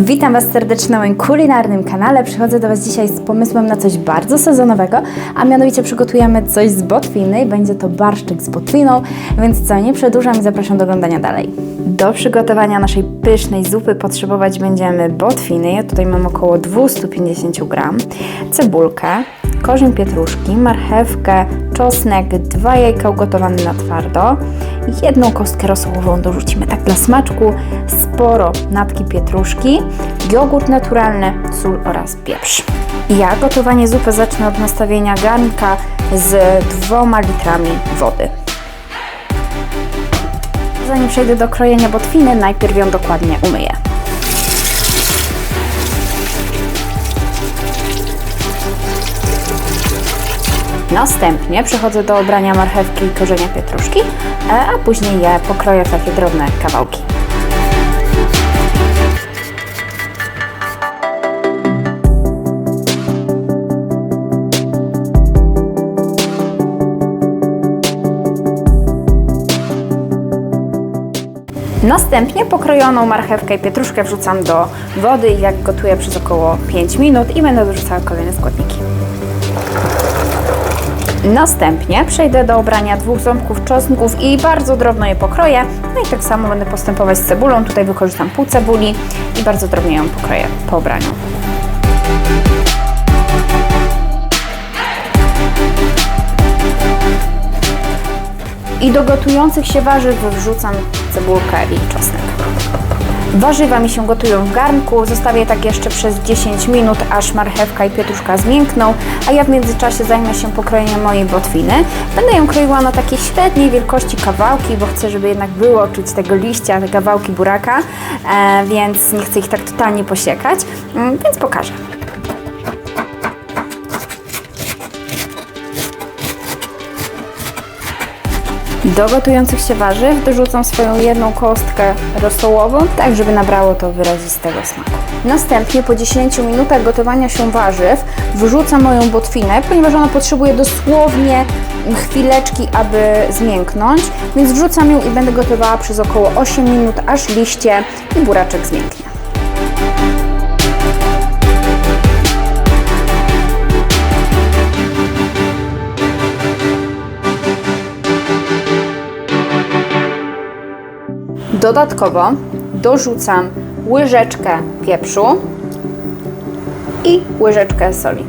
Witam Was serdecznie na moim kulinarnym kanale. Przychodzę do Was dzisiaj z pomysłem na coś bardzo sezonowego, a mianowicie przygotujemy coś z botwiny będzie to barszczyk z botwiną, więc co, nie przedłużam i zapraszam do oglądania dalej. Do przygotowania naszej pysznej zupy potrzebować będziemy botwiny. Ja tutaj mam około 250 gram, cebulkę, korzeń pietruszki, marchewkę, czosnek, dwa jajka ugotowane na twardo, jedną kostkę rosołową dorzucimy tak dla smaczku, sporo natki pietruszki, jogurt naturalny, sól oraz pieprz. Ja gotowanie zupy zacznę od nastawienia garnka z dwoma litrami wody. Zanim przejdę do krojenia botwiny, najpierw ją dokładnie umyję. Następnie przechodzę do obrania marchewki i korzenia pietruszki, e, a później je pokroję w takie drobne kawałki. Następnie pokrojoną marchewkę i pietruszkę wrzucam do wody i jak gotuję przez około 5 minut i będę dorzucała kolejne składniki. Następnie przejdę do obrania dwóch ząbków czosnków i bardzo drobno je pokroję. No i tak samo będę postępować z cebulą. Tutaj wykorzystam pół cebuli i bardzo drobnie ją pokroję po obraniu. I do gotujących się warzyw wrzucam cebulkę i czosnek. Warzywa mi się gotują w garnku, zostawię tak jeszcze przez 10 minut, aż marchewka i pietruszka zmiękną, a ja w międzyczasie zajmę się pokrojeniem mojej botwiny. Będę ją kroiła na takie średniej wielkości kawałki, bo chcę, żeby jednak było czuć tego liścia, te kawałki buraka, e, więc nie chcę ich tak totalnie posiekać, mm, więc pokażę. Do gotujących się warzyw dorzucam swoją jedną kostkę rosołową, tak żeby nabrało to wyrazistego smaku. Następnie po 10 minutach gotowania się warzyw wrzucam moją botwinę, ponieważ ona potrzebuje dosłownie chwileczki, aby zmięknąć, więc wrzucam ją i będę gotowała przez około 8 minut, aż liście i buraczek zmięknie. Dodatkowo dorzucam łyżeczkę pieprzu i łyżeczkę soli.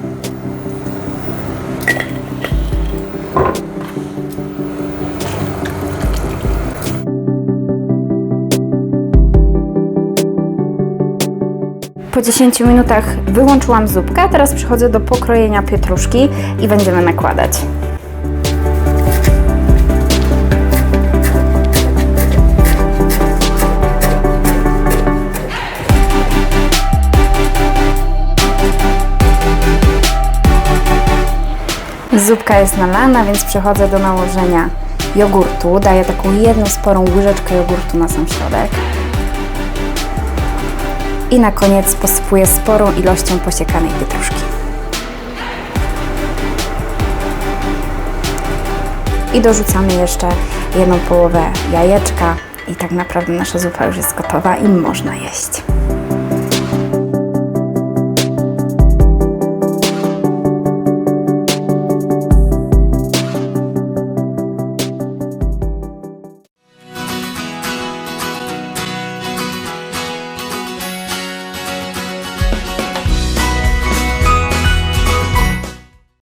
Po 10 minutach wyłączyłam zupkę, teraz przechodzę do pokrojenia pietruszki i będziemy nakładać. Zupka jest nalana, więc przechodzę do nałożenia jogurtu. Daję taką jedną sporą łyżeczkę jogurtu na sam środek. I na koniec posypuję sporą ilością posiekanej pietruszki. I dorzucamy jeszcze jedną połowę jajeczka i tak naprawdę nasza zupa już jest gotowa i można jeść.